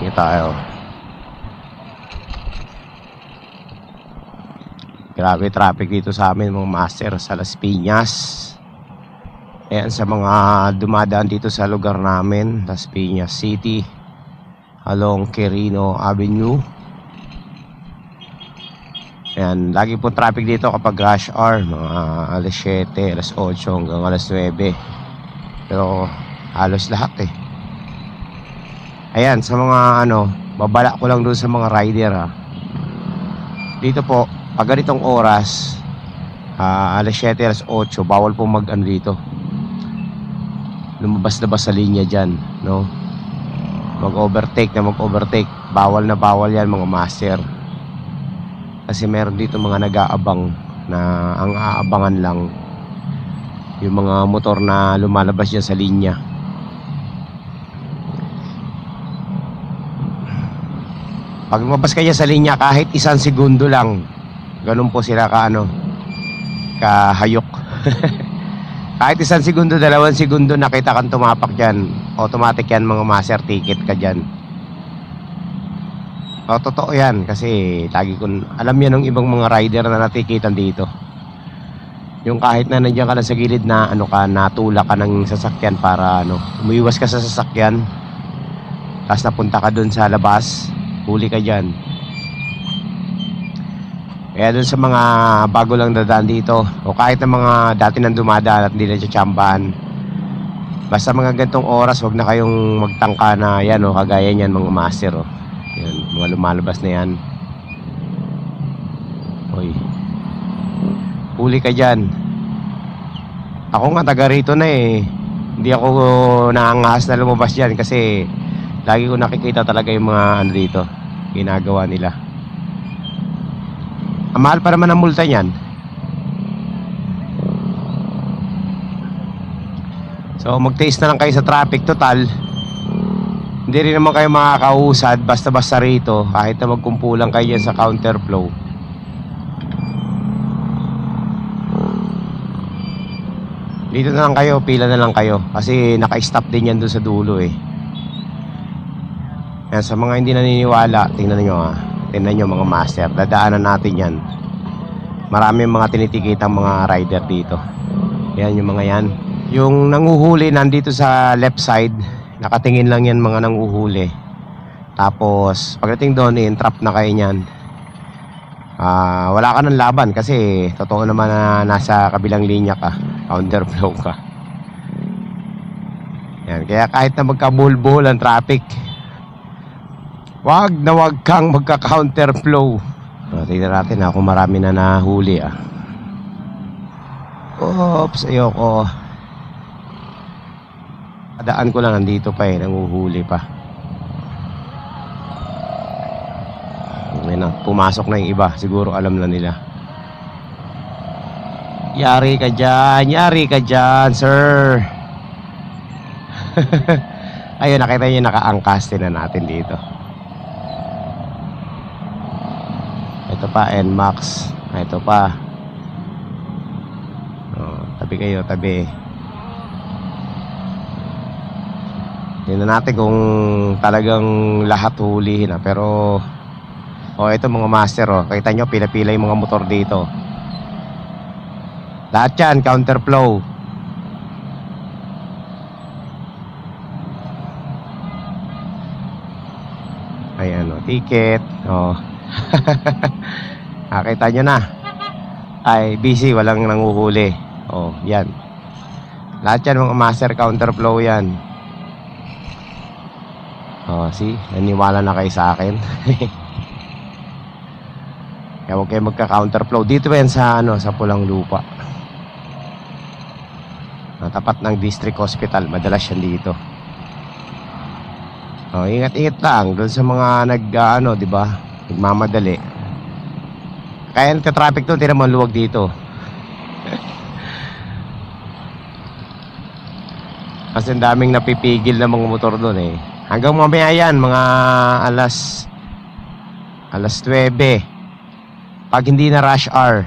tayo. Grabe traffic dito sa amin mga master sa Las Piñas. Ayan sa mga dumadaan dito sa lugar namin, Las Piñas City, along Quirino Avenue. Ayan, lagi po traffic dito kapag rush hour, mga alas 7, alas 8 hanggang alas 9. Pero halos lahat eh. Ayan, sa mga ano, babala ko lang doon sa mga rider ha. Dito po, pag ganitong oras, ah, alas 7, alas 8, bawal po mag ano dito. Lumabas-labas sa linya dyan, no? Mag-overtake na mag-overtake. Bawal na bawal yan mga master. Kasi meron dito mga nag-aabang na ang aabangan lang yung mga motor na lumalabas dyan sa linya. Pag lumabas kayo sa linya kahit isang segundo lang, ganun po sila ka ano, kahayok. kahit isang segundo, dalawang segundo nakita kang tumapak dyan, automatic yan mga master ticket ka dyan. O, totoo yan kasi lagi ko, alam yan ng ibang mga rider na natikitan dito. Yung kahit na nandiyan ka lang sa gilid na ano ka, natulak ka ng sasakyan para ano, umiwas ka sa sasakyan. Tapos napunta ka dun sa labas, huli ka dyan. Kaya dun sa mga bago lang dadaan dito, o kahit na mga dati nang dumadaan at hindi na tsambahan, basta mga gantong oras, wag na kayong magtangka na yan, o kagaya niyan mga master, o. Yan, mga lumalabas na yan. Hoy. Huli ka dyan. Ako nga taga rito na eh. Hindi ako naangahas na lumabas dyan kasi lagi ko nakikita talaga yung mga ano dito. Ginagawa nila. Ang mahal pa naman ang multa niyan. So mag-taste na lang kayo sa traffic total. Hindi rin naman kayo makakausad basta-basta rito kahit na magkumpulang kayo dyan sa counterflow. Dito na lang kayo, pila na lang kayo kasi naka-stop din yan doon sa dulo eh. Yan, sa mga hindi naniniwala, tingnan niyo ah. Tingnan niyo mga master, dadaanan natin yan. Marami mga tinitikitang mga rider dito. Yan yung mga yan. Yung nanguhuli nandito sa left side, nakatingin lang yan mga nanguhuli. Tapos, pagdating doon, in-trap na kayo niyan. Ah, wala ka ng laban kasi totoo naman na nasa kabilang linya ka, counterflow ka. Yan, kaya kahit na magkabulbul ang traffic, wag na wag kang magka-counterflow. So, tingnan natin ha, kung marami na nahuli ah. Oops, ayoko. Daan ko lang nandito pa eh, nanguhuli pa. Ayun na, pumasok na yung iba. Siguro alam na nila. Yari ka dyan, yari ka dyan, sir. Ayun, nakita niyo nakaangkas na natin dito. Ito pa, NMAX. Ah, Ito pa. Oh, tabi kayo, tabi. Tingnan natin kung talagang lahat hulihin na. Pero, oh, ito mga master, oh. Kita nyo, pila-pila yung mga motor dito. Lahat yan, counterflow. Ayan, oh, ticket. Oh. Nakita nyo na. Ay, busy, walang nanguhuli. Oh, yan. Lahat yan mga master counterflow yan. Oh, see? Naniwala na kayo sa akin. Kaya huwag kayo magka-counterflow. Dito yan sa, ano, sa Pulang Lupa. Ah, tapat ng district hospital. Madalas yan dito. Oh, ingat-ingat lang doon sa mga nag ah, ano, 'di ba? Nagmamadali. Kaya nagka-traffic doon, tira mo ang luwag dito. Kasi daming napipigil na mga motor doon eh. Hanggang mamaya yan, mga alas alas 9. Pag hindi na rush hour,